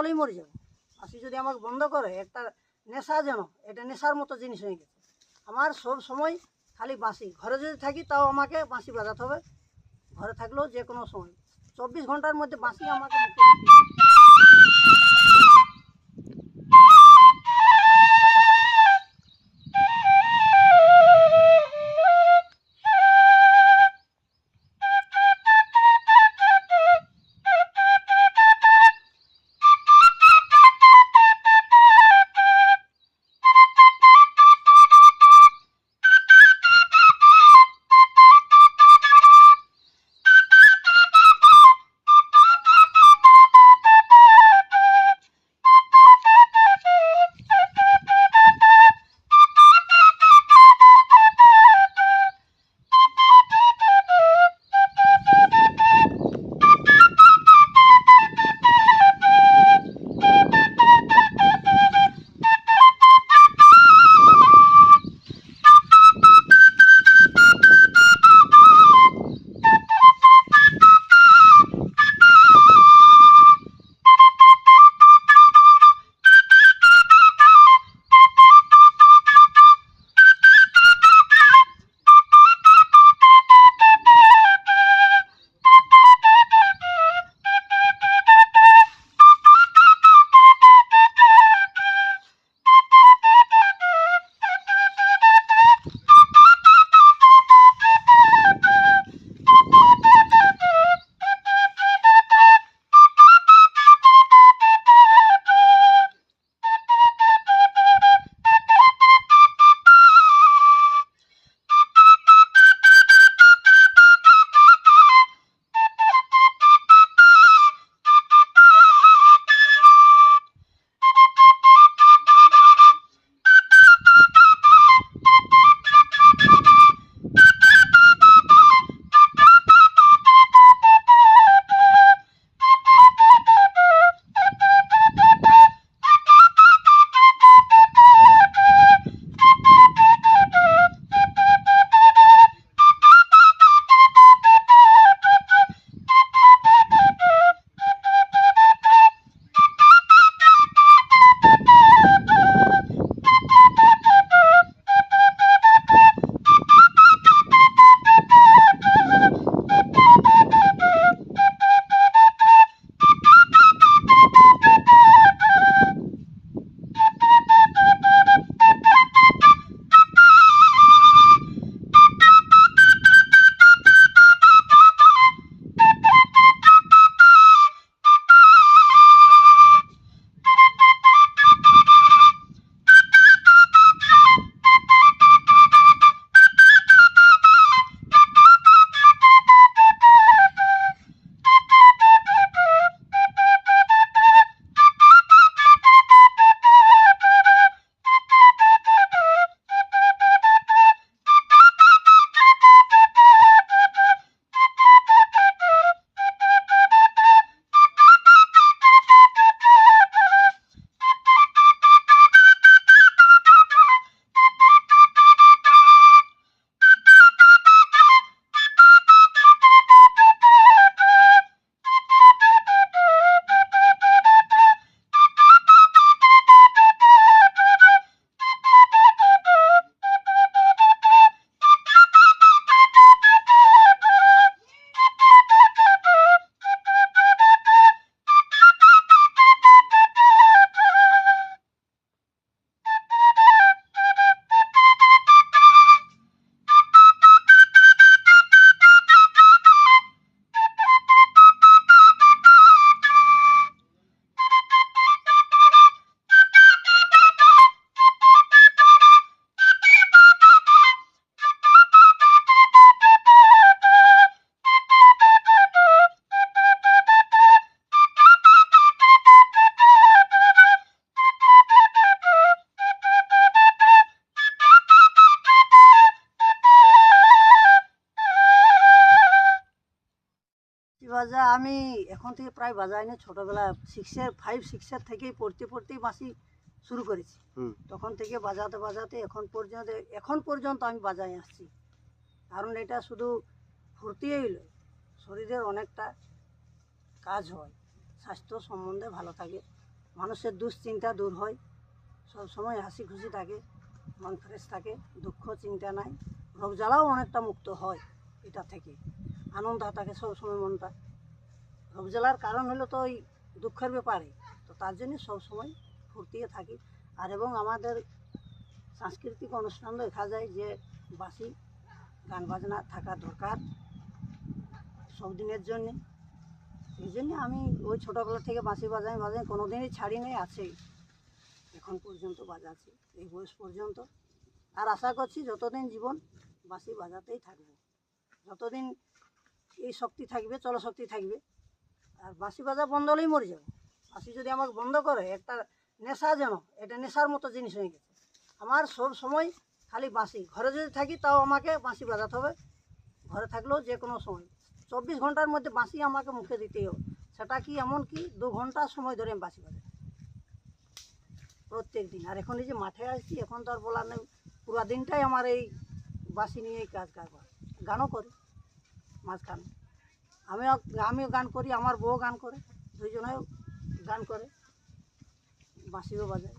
বাঁশি যদি আমাকে বন্ধ করে, একটা নেশা যেন, এটা নেশার মতো জিনিস হয়ে গেছে। আমার সব সময় খালি বাঁশি। ঘরে যদি থাকি, তাও আমাকে বাঁশি বাজাতে হবে। ঘরে থাকলেও যে কোনো সময়। চব্বিশ ঘণ্টার মধ্যে বাঁশি আমাকে বাজা আমি এখন থেকে প্রায় বাজাই না ছোটোবেলা সিক্সের ফাইভ সিক্সের থেকেই পড়তে পড়তেই বাঁশি শুরু করেছি। তখন থেকে বাজাতে বাজাতে এখন পর্যন্ত এখন পর্যন্ত আমি বাজাই আসছি। কারণ এটা শুধু ফুর্তিই নয় শরীরের অনেকটা কাজ হয় স্বাস্থ্য সম্বন্ধে ভালো থাকে মানুষের দুশ্চিন্তা দূর হয় সব সময় হাসি খুশি থাকে মন ফ্রেশ থাকে দুঃখ চিন্তা নাই রোগ জ্বালাও অনেকটা মুক্ত হয় এটা থেকে। আনন্দ থাকে সব সময় মনটা। রোগ জ্বালার কারণ হলো তো ওই দুঃখের ব্যাপারে। তো তার জন্য সব সময় ফুর্তিয়ে থাকি। আর এবং আমাদের সাংস্কৃতিক অনুষ্ঠান দেখা যায় যে বাসি গান বাজনা থাকা দরকার সব দিনের জন্যে। এই জন্যে আমি ওই ছোটোবেলা থেকে বাঁশি বাজাই বাজাই কোনো দিনই ছাড়ি নেই আছেই এখন পর্যন্ত বাজাচ্ছি, এই বয়স পর্যন্ত। আর আশা করছি যতদিন জীবন বাঁশি বাজাতেই থাকব। যতদিন এই শক্তি থাকবে, চলশক্তি থাকবে। আর বাঁশি বাজা বন্ধ হলেই মরে যাব। বাঁশি যদি আমাকে বন্ধ করে, একটা নেশা যেন, এটা নেশার মতো জিনিস হয়ে গেছে। আমার সব সময় খালি বাঁশি। ঘরে যদি থাকি, তাও আমাকে বাঁশি বাজাতে হবে। ঘরে থাকলেও যে কোনো সময়। চব্বিশ ঘণ্টার মধ্যে বাঁশি আমাকে মুখে দিতেই হবে। সেটা কি এমন কি? দু ঘণ্টা সময় ধরে আমি বাঁশি বাজাই। প্রত্যেক দিন। আর এখন এই যে মাঠে আসছি, এখন তো আর বলার নেই। পুরো দিনটাই আমার এই বাঁশি নিয়েই কাজ কারবার। গানও করি। মাঝখানে আমিও আমিও গান করি আমার বউ গান করে দুইজনেও গান করে বাঁশিও বাজায়।